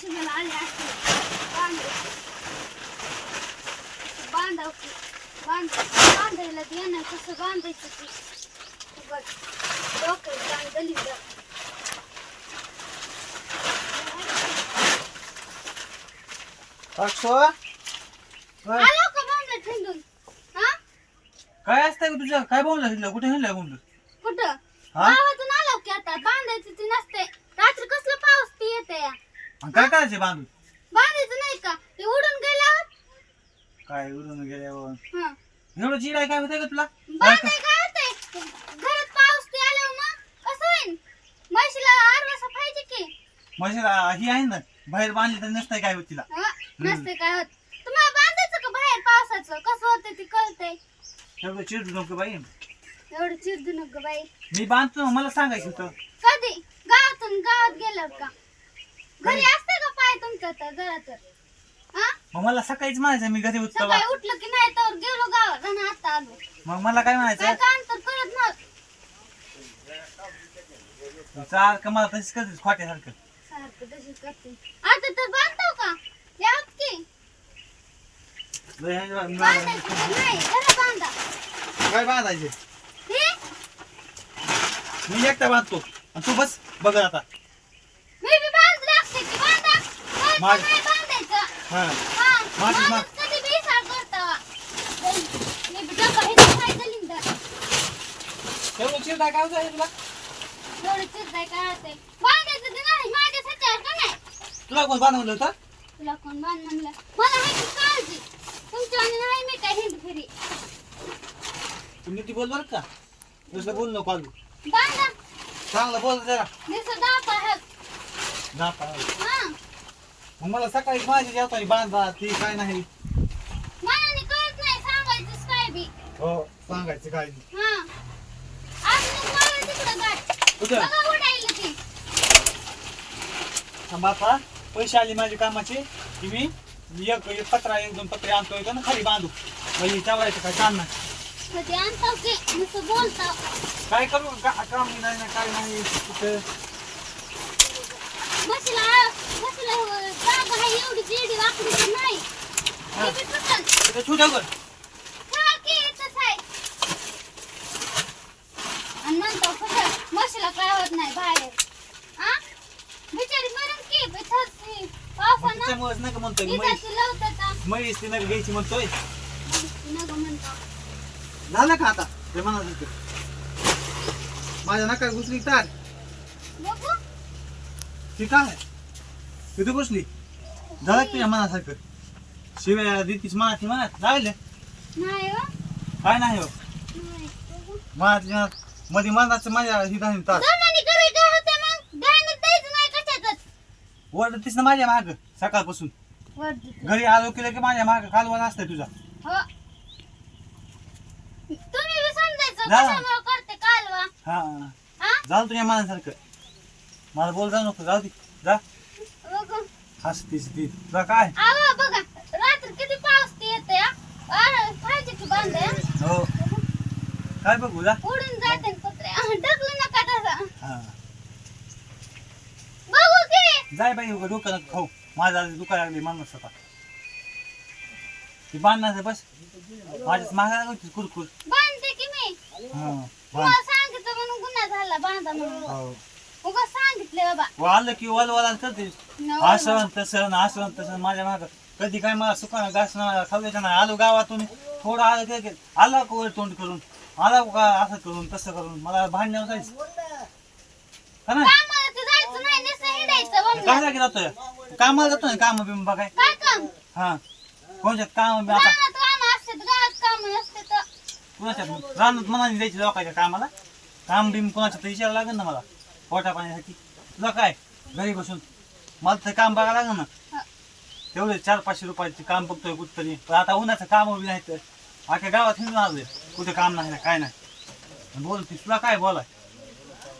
शिवायला आले असते. बांधव बांधाव बांध. बांधायला दे ना कसं बांधायचं ते? ते बघ. अक्षो? काय? आलो का बांधलं ठेंडून? हा? काय असतंय तुझ्या काय बोलला कुठे हिंडलाय बोललं कुठं? हा? गावातून आलो की आता. बांधायचं ते नसते रात्री कसलं पाऊस ते येते या आणि काय करायचे बांधून? बांधायचं नाही का? ते उडून गेल्यावर? काय उडून गेल्यावर? हा. एवढं चिडाय काय होतंय का तुला? बांधाय काय होतंय? घरात पाऊस ते आल्यावर मग कसं म्हशीला आरवासा पाहिजे की? म्हशीला ही आहे ना बाहेर बांधली तर नसतंय काय होत तिला? हा, नसते काय होत. तुम्हाला बांधायचं का बाहेर पावसाचं? कसं होतं ते कळतंय. एवढं चिडू नको बाई. एवढं चिरदू नको बाई. मी बांधतो ना, मला सांगायचं होतं. कधी? गावातून गावात गेल्यावर का? घरी असते का पाय तुमच्या तर घरात हा? मग मला सकाळीच म्हणायचं मी घरी सकाळी उठलं की नाही तर गेलो गावात आणि आता आलो. मग मला काय काय म्हणायचं काम तर करत नव्हतं सारखं मला तशीच करतेस खोट्यासारखं. सारखं तशीच करते. आता तर बांधतो का? यात की? लय हे बांधायचं नाही बांधा. काय बांधायचे? हे? मी एकटा बांधतो. आणि तू बस बघ आता मी बी बांधले असते की बांधा बांध- माझ- नाही बांधायचं हा हा माझी मा- माणूस कधी बी इसाळ करतो मी बी डबा हे. तर काय दलिंदर एवढं चिडा काय होतं तुला? तुला कोण बांधवलं होतं? तुला कोण बांध म्हणलं मला आहे की काळजी. तुमच्या आणि नाही मी काय हिंड फिरी. तुम्ही ती बोल बरं का. दुसरं बोल नको आलू बांधा. चांगलं बोल जरा. दिसत दापा आहेत जा पा. हा. मग मला सकाळी माझी जेवताना बांधा ती काय नाही. मनाने कळत नाही सांगायचंच काय बी. हो सांगायचं काय नाही. हा. आज मग मला तिकडं गाठ कुठं बघा उडायला ती. थांबा आता पैसे आले माझे कामाचे. की मी एक एक पत्रा एक दोन पत्रे आणतो येतो ना खाली बांधू. म्हणजे चावायचं काय काम नाही. कधी आणताव की नुसतं बोलताव. काय करू? का- काम नाही ना काय नाही कुठं? बसला बसला जागा आहे एवढी जेडी वाकडी तर नाही. हा. ती बी तुटल. कुठं? छू ठेव कर ठेवा की इथंच आहे. आणि नंतर कसं म्हशीला काय होत नाही बाहेर. बिचारी मरण की इथंच ही पावसानं त्याच्यामुळेच नका म्हणतोय मी म्हैस? इथंच लवतात म्हैस ती नका घ्यायची म्हणतोय? नको म्हणतो? झालं का आता? म्हणत होते माझ्या नका घुसली तार बघू. ती काय? तिथे घुसली झालं का तुझ्या मनासारखं शिव्या देतीस मनाची मनात लागले नाही हो काय नाही हो नाही मनातली मनात मध्ये मनाचं माझ्या ही धानी तार दमाने कराय काय होतं मग ध्यानच द्यायचं नाही कशातच ओरडतीस ना माझ्या माग सकाळपासून वरती घरी आलो केलं की माझ्या माग कालवण असतंय तुझा हो तुम्ही बी समजायचं जा. कशामुळे करते कालवा हा हा झालं तुझ्या मनासारखं मला बोल जाऊ नको जाऊ दे जा हसतीस ती. तुला काय? आवा बघा रात्री किती पाऊस ते येते पाहिजे की बांधे हा? काय बघू जा उडून जाते न पत्रे आ, ढकलू नका तसा हा. बघू की. जाय बाई उगा डोकं नको खाऊ. माझा दुकान लागली माणूस आता. ती बांधणार बस. माझ्याच मागा होती कुरकुर. बांधते की मी? हा तुम्हाला सांगितलं म्हणून गुन्हा झाला बांधा म्हणून. हो. उगा सांगितले बाबा. व आलं की वल वल करते. न असं तसं असं तसं माझ्या माग कधी काय मला सुकानं घास खाल्ल्याच्या नाही. आलो गावातून थोडं आलं काय काय आला का वर तोंड करून? आला का असं करून तसं करून? मला भांडण्यावर जायचं का नाही? कामाला तर जायचं नाही नुसतं हिंडायचं बघ काय लागे जातोय. कामाला जातो ना काम बिम बघाय? काय काम? हा. कोणत्यात काम बी आता रानात काम असतात गावात काम नसते तर. कुणाच्या रानात मनाने जायची लोकांच्या कामाला? काम बिम कोणाच्या तर विचारायला लागेल ना मला. पोटा पाण्यासाठी तुला काय? घरी बसून. मला तर काम बघायला लागेल ना. तेवढे चार पाचशे रुपयाचे काम बघतोय कुठतरी. पण आता उन्हाचं काम बी नाही तर. अख्या गावात हिंडून आलोय. कुठे काम नाही ना काय नाही. बोलते तुला काय बोलाय?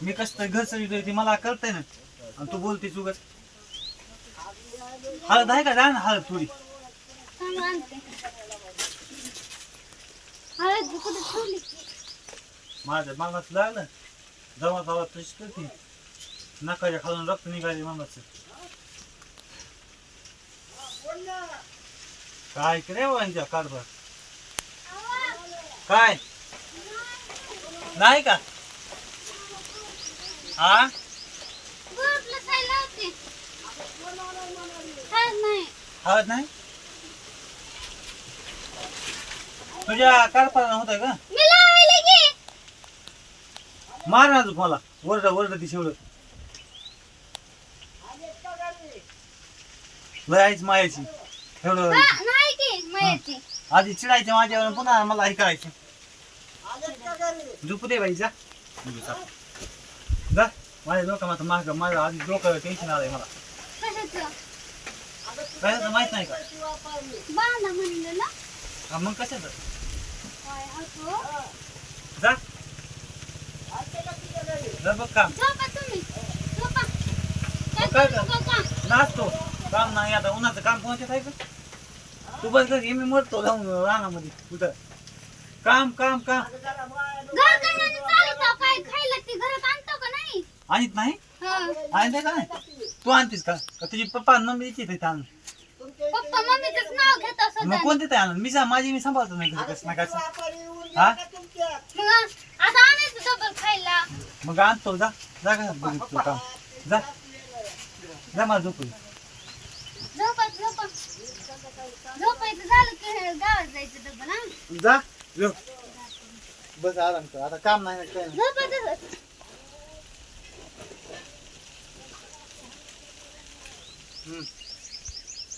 मी कसं तरी घर सगळी ती मला कळतंय ना. आणि तू बोलते चुगत हळद आहे का? जा ना हळद थोडी. माझ्या मागास लागलं. जमा जावा तशीच करते. नाकाच्या खालून रक्त निघाली मामाचं. काय रे वांच्या कारभार? काय? नाही का? हा हवत नाही? तुझ्या कारभार होत का? मार ना मला. वरड वरड ती शेवड लय आईच मायाची. एवढं बा- नाही की मायाची. आधी चिडायचे माझ्यावर पुन्हा मला हे करायचे. झोपू दे बाई जा. जा. माझ्या डोक्यात माग माझं आधी डोकं टेन्शन आलंय मला. कशाचं? काय होतं माहीत नाही का? बांधा म्हणलं ना. मग कशाचं? जा. जा बघ काम काय करू नाचतो. काम नाही आता उन्हाचं काम कोणाच्यात आहे का? तू बस घरी मी मरतो जाऊन रानामध्ये कुठं. काम काम काम. आणतो का नाही? आणत नाही? हा. आणते का नाही? तू आणतेस का? तुझी पप्पा मम्मी येते इथे आणून? पप्पा मम्मीच नाव घेत असत मग कोणते ते आणून? मी माझी मी सांभाळतो नाही घरी कसं ना कसं. हा? मग आता आणायचं डबल खायला. मग आणतो जा. जा का बघितलं काम. जा. जा मला झोपा झोपा झोपायचं झालं की हे गावात जायचं डबल हा? जा झोप. बस आराम कर. आता काम नाही ना, काय नाही. हम्म.